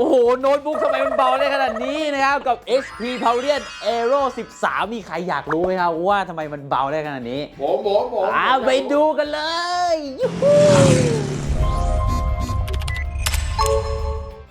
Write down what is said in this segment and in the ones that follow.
โอ้โห โน้ตบุ๊กทำไมมันเบาได้ขนาดนี้นะครับ กับ HP Pavilion Aero 13 มีใครอยากรู้ไหมครับ ว่าทำไมมันเบาได้ขนาดนี้ผมผมผมอ่าไปดูกันเลยยูฮู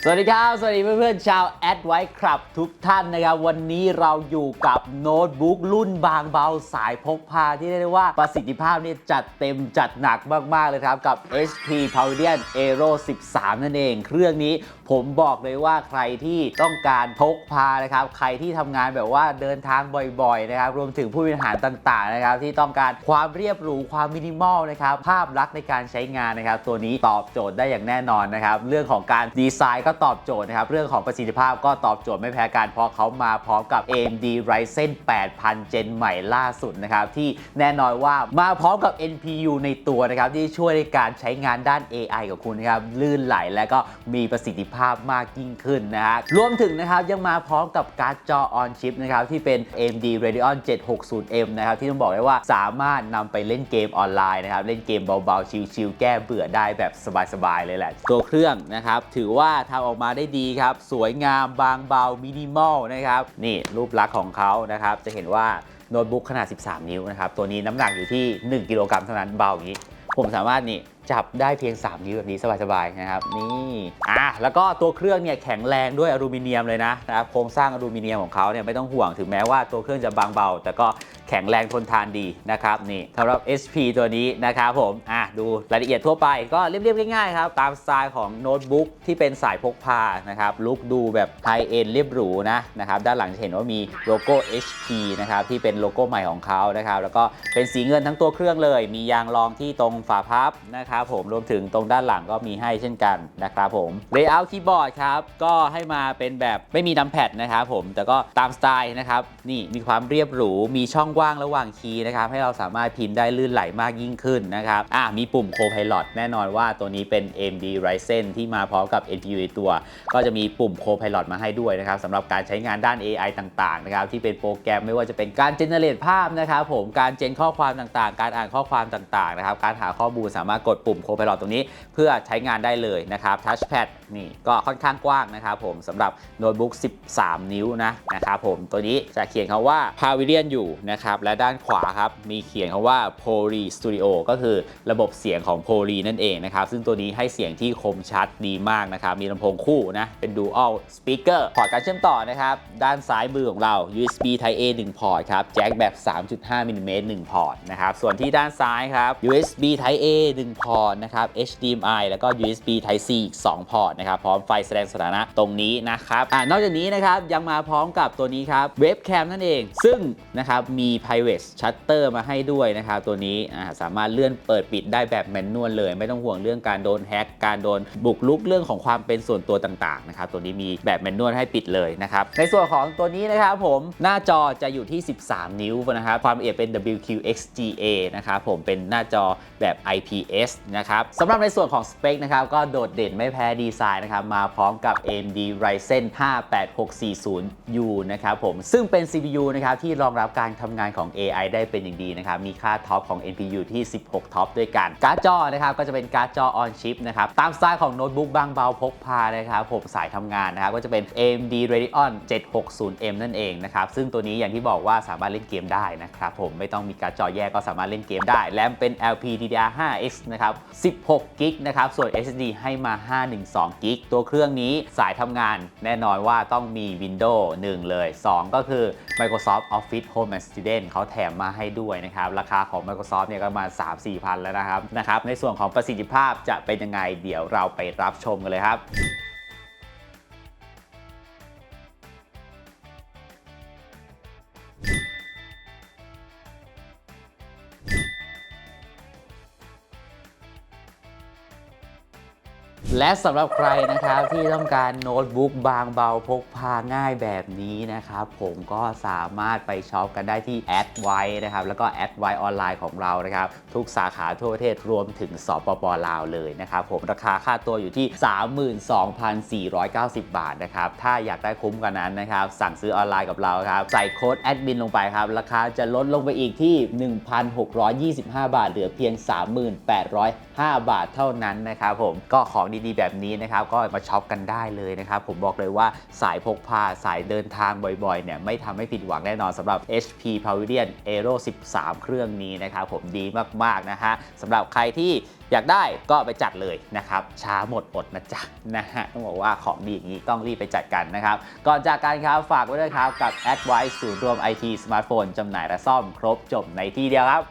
สวัสดีครับ สวัสดีเพื่อนๆชาวแอดไวครับทุกท่านนะครับ วันนี้เราอยู่กับโน้ตบุ๊กรุ่นบางเบาสายพกพาที่เรียกได้ว่าประสิทธิภาพเนี่ยจัดเต็มจัดหนักมาก ๆ เลยครับ กับ HP Pavilion Aero 13 นั่นเอง เครื่องนี้ผมบอกเลยว่าใครที่ต้องการพกพานะครับ ใครที่ทำงานแบบว่าเดินทางบ่อยๆนะครับรวมถึงผู้บริหารต่างๆนะครับที่ต้องการความเรียบหรูความมินิมอลนะครับภาพลักษณ์ในการใช้งานนะครับตัวนี้ตอบโจทย์ได้อย่างแน่นอนนะครับเรื่องของการดีไซน์ก็ตอบโจทย์นะครับ เรื่องของประสิทธิภาพก็ตอบโจทย์ไม่แพ้กันเพราะเขามาพร้อมกับ AMD Ryzen 8000 Gen ใหม่ล่าสุดนะครับ ที่แน่นอนว่ามาพร้อมกับ NPU ในตัวนะครับ ที่ช่วยในการใช้งานด้าน AI กับคุณนะครับ ลื่นไหลและก็มีประสิทธิภาพมากยิ่งขึ้นนะฮะรวมถึงนะครับยังมาพร้อมกับการ์ดจอ on chip นะครับที่เป็น AMD Radeon 760M นะครับที่ต้องบอกเลยว่าสามารถนำไปเล่นเกมออนไลน์นะครับเล่นเกมเบาๆชิลๆแก้เบื่อได้แบบสบายๆเลยแหละ ตัวเครื่องนะครับถือว่าทำออกมาได้ดีครับ สวยงามบางเบามินิมอลนะครับ นี่รูปลักษณ์ของเขานะครับ จะเห็นว่าโน้ตบุ๊กขนาด 13 นิ้วนะครับ ตัวนี้น้ำหนักอยู่ที่ 1 กิโลกรัมเท่านั้นเบาอย่างนี้ ผมสามารถนี่ จับได้เพียง 3 นิ้วแบบนี้สบายๆนะครับนี่อะแล้วก็ตัวเครื่องเนี่ยแข็งแรงด้วยอลูมิเนียมเลยนะนะครับโครงสร้างอลูมิเนียมของเขาเนี่ยไม่ต้องห่วงถึงแม้ว่าตัวเครื่องจะบางเบา แต่ก็แข็งแรงทนทานดีนะครับนี่สำหรับ HP ตัวนี้นะครับผมอะดูรายละเอียดทั่วไปก็เรียบๆง่ายๆครับตามสไตล์ของโน้ตบุ๊กที่เป็นสายพกพานะครับลุคดูแบบไฮเอ็นเรียบหรูนะนะครับด้านหลังจะเห็นว่ามีโลโก้ HP นะครับที่เป็นโลโก้ใหม่ของเขานะครับแล้วก็เป็นสีเงินทั้งตัวเครื่องเลย มียางรองที่ตรงฝาพับนะครับผมรวมถึงตรงด้านหลังก็มีให้เช่นกันนะครับผมเลเยอร์คีย์บอร์ดครับก็ให้มาเป็นแบบไม่มีนัมแพดนะครับผมแต่ก็ตามสไตล์นะครับนี่มีความเรียบหรูมีช่องว่างระหว่างคีย์นะครับให้เราสามารถพิมพ์ได้ลื่นไหลมากยิ่งขึ้นนะครับอะมีปุ่ม Copilot แน่นอนว่าตัวนี้เป็น AMD Ryzen ที่มาพร้อมกับ NPU ในตัว ก็จะมีปุ่ม Copilot มาให้ด้วยนะครับสำหรับการใช้งานด้าน AI ต่างๆนะครับที่เป็นโปรแกรมไม่ว่าจะเป็นการเจเนเรตภาพนะครับผมการเจนข้อความต่างๆ การอ่านข้อความต่างๆนะครับการหาข้อมูลสามารถกดปุ่ม Copilot ตรงนี้ เพื่อใช้งานได้เลยนะครับ Touchpad นี่ก็ค่อนข้างกว้างนะครับผมสำหรับโน้ตบุ๊ก 13 นิ้วนะนะครับผมตัวนี้จะเขียนคำว่า Pavilion อยู่นะครับและด้านขวาครับมีเขียนคำว่า Poly Studio ก็คือระบบเสียงของ Poly นั่นเองนะครับซึ่งตัวนี้ให้เสียงที่คมชัดดีมากนะครับมีลำโพงคู่นะเป็น Dual Speaker พอร์ตการเชื่อมต่อนะครับด้านซ้ายมือของเรา USB Type A 1 พอร์ตครับแจ็คแบบ 3.5มิลลิเมตร1พอร์ตนะครับส่วนที่ด้านซ้ายครับ USB Type A 1พอร์ตนะครับ HDMI แล้วก็ USB Type C อีก 2 พอร์ตนะครับ พร้อมไฟแสดงสถานะตรงนี้นะครับอ่านอกจากนี้นะครับยังมาพร้อมกับตัวนี้ครับเว็บแคมนั่นเอง ซึ่งนะครับมี private shutter มาให้ด้วยนะครับตัวนี้สามารถเลื่อนเปิดปิดได้แบบแมนนวลเลย ไม่ต้องห่วงเรื่องการโดนแฮ็กการโดนบุกลุกเรื่องของความเป็นส่วนตัวต่างๆนะครับตัวนี้มีแบบแมนนวลให้ปิดเลยนะครับในส่วนของตัวนี้นะครับผมหน้าจอจะอยู่ที่ 13 นิ้วนะครับความละเอียดเป็น WQXGA นะครับผมเป็นหน้าจอแบบ IPS นะครับสำหรับในส่วนของสเปคนะครับก็โดดเด่นไม่แพ้ดีไซน์นะครับมาพร้อมกับ AMD Ryzen 58640U นะครับผมซึ่งเป็น CPU นะครับที่รองรับการทำงานของ AI ได้เป็นอย่างดีนะครับมีค่าท็อปของ NPU ที่ 16 ท็อปด้วยกัน การ์ดจอนะครับก็จะเป็นการ์ดจอ on chip นะครับตามสไตล์ของโน้ตบุ๊กบางเบาพกพานะครับผมสายทำงานนะครับก็จะเป็น AMD Radeon 760M นั่นเองนะครับซึ่งตัวนี้อย่างที่บอกว่าสามารถเล่นเกมได้นะครับผมไม่ต้องมีการ์ดจอแยกก็สามารถเล่นเกมได้ แรมเป็น LPDDR5X นะครับ16 กิกนะครับ ส่วน SSD ให้มา 512 กิก ตัวเครื่องนี้สายทำงานแน่นอนว่าต้องมี Windows 1 เลย 2 ก็คือ Microsoft Office Home Assistant เขาแถมมาให้ด้วยนะครับ ราคาของ Microsoft เนี่ยก็มา 3-4 พันแล้วนะครับนะครับ ในส่วนของประสิทธิภาพจะเป็นยังไง เดี๋ยวเราไปรับชมกันเลยครับ และสำหรับใครนะครับที่ต้องการโน้ตบุ๊กบางเบาพกพาง่ายแบบนี้นะครับ ผมก็สามารถไปช็อปกันได้ที่แอดไว้นะครับ แล้วก็แอดไว้ออนไลน์ของเรานะครับ ทุกสาขาทั่วประเทศรวมถึงสปปลาวเลยนะครับ ผมราคาค่าตัวอยู่ที่ 32,490 บาทนะครับ ถ้าอยากได้คุ้มกว่านั้นนะครับ สั่งซื้อออนไลน์กับเราครับ ใส่โค้ดแอดมินลงไปครับ ราคาจะลดลงไปอีกที่ 1,625 บาท เหลือเพียง 3805บาทเท่านั้นนะครับผมก็ของดีดีๆ แบบนี้นะครับก็มาช็อปกันได้เลยนะครับผมบอกเลยว่าสายพกพาสายเดินทางบ่อยๆเนี่ยไม่ทำให้ผิดหวังแน่นอนสำหรับ HP Pavilion Aero 13 เครื่องนี้นะครับผมดีมากๆนะฮะสำหรับใครที่อยากได้ก็ไปจัดเลยนะครับ ช้าหมดอดนะจ๊ะนะฮะต้องบอกว่าของดีอย่างนี้ต้องรีบไปจัดกันนะครับ ก่อนจากการครับฝากไว้ด้วยครับกับ Advice ศูนย์รวม IT สมาร์ทโฟนจำหน่ายและซ่อมครบจบในที่เดียวครับ